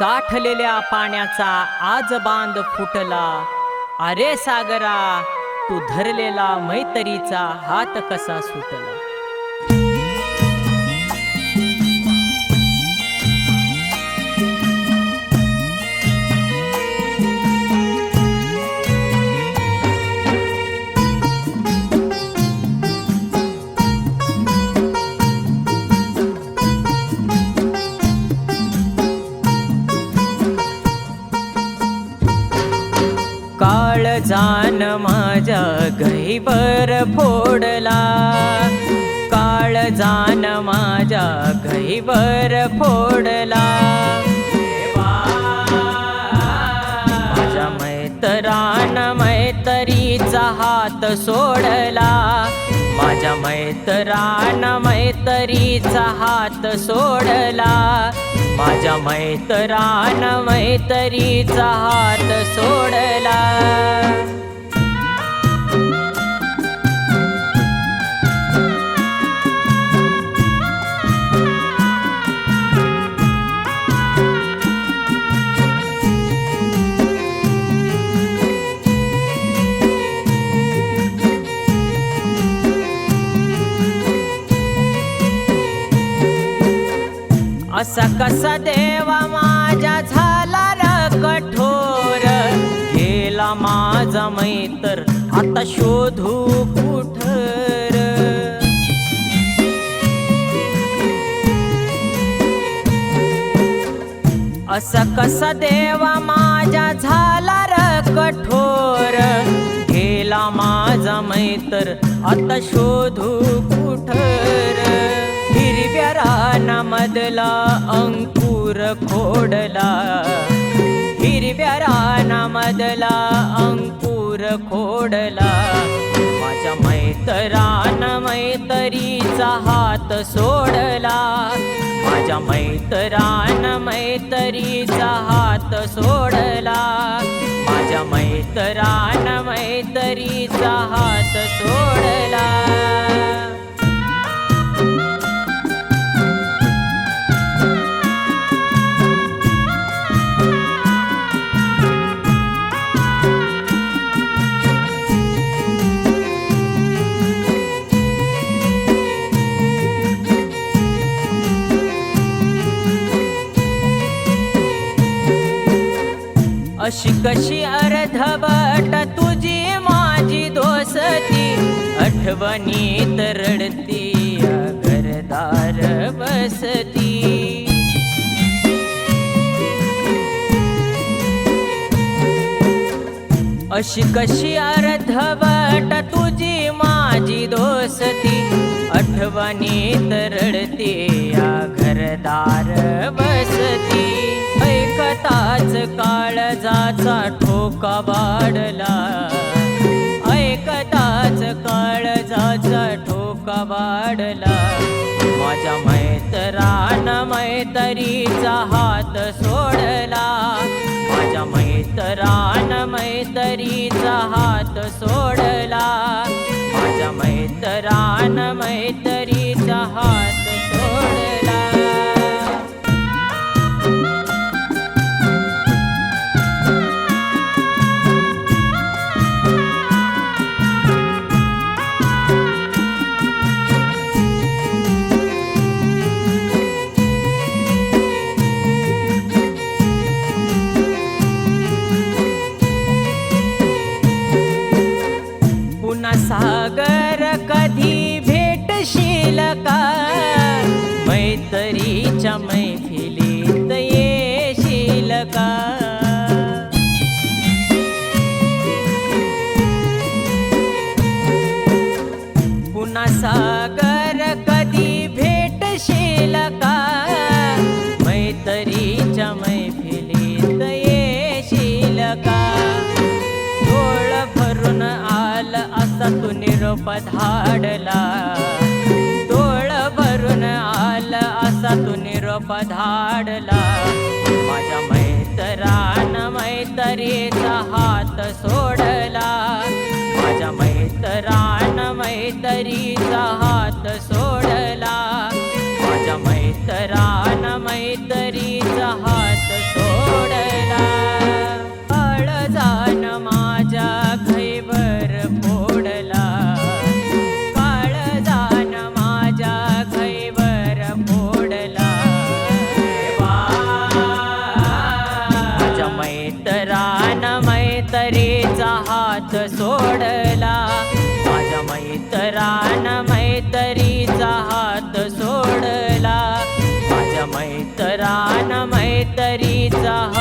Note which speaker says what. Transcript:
Speaker 1: साठलेल्या पाण्याचा आज बांध फुटला. अरे सागरा तू धरलेला मैतरीचा हात कसा सुटला? काळ जान माझ्या घैबर फोडला. काळ जान माझ्या घैबर फोडला. माझ्या मैतरान मैतरीचा हात सोडला. माझ्या मैत्रान मैतरीचा हात सोडला. माझ्या मैत्रान मैतरीचा हात सोडला. असा कसा देवा माझ्या झाला र कठोर? गेला माझा मैतर आता शोधू कुठर? असा कसा देवा माझ्या झाला र कठोर? गेला माझा मैतर आता शोधू कुठर? बांधला अंकुर खोडला. हिरव्या रानामधला अंकुर खोडला. माझ्या मैतरान मैतरीचा हात सोडला. माझ्या मैतरान मैतरीचा हात सोडला. माझ्या मैतरान मैतरीचा हात सोडला. अशी कशी अर्धवट तुझी माझी दोसती आठवणीत रडती घरदार बसती. अशी कशी अर्धवट तुझी माझी दोस्ती आठवणीत रडते या घरदार बसती. ऐकताच काळजाचा ठोका वाढला. ऐकताच काळजाचा ठोका वाढला. माझ्या मैत्रान मैतरीचा हात सोडला. माझ्या मैत्रान मैतरीचा हात सोडला. माझ्या मैत्रान मैतरीचा हात मैत्रीच्या मैफिलीत येशील का? पुन्हा सागर कधी भेटशील का? मैत्रीच्या मैफिलीत येशील का? डोळ भरून आल असा तू निरोप धाडला. पधाडला निरोप माझ्या मैत्रान मैत्रीचा हात सोडला. माझ्या मैत्रान मैत्रीचा हात सोडला. माझ्या मैत्रान मैत्रीचा हात सोडला. माझ्या मैत्रान मैतरीचा हात सोडला. माझ्या मैत्रान मैतरीचा हात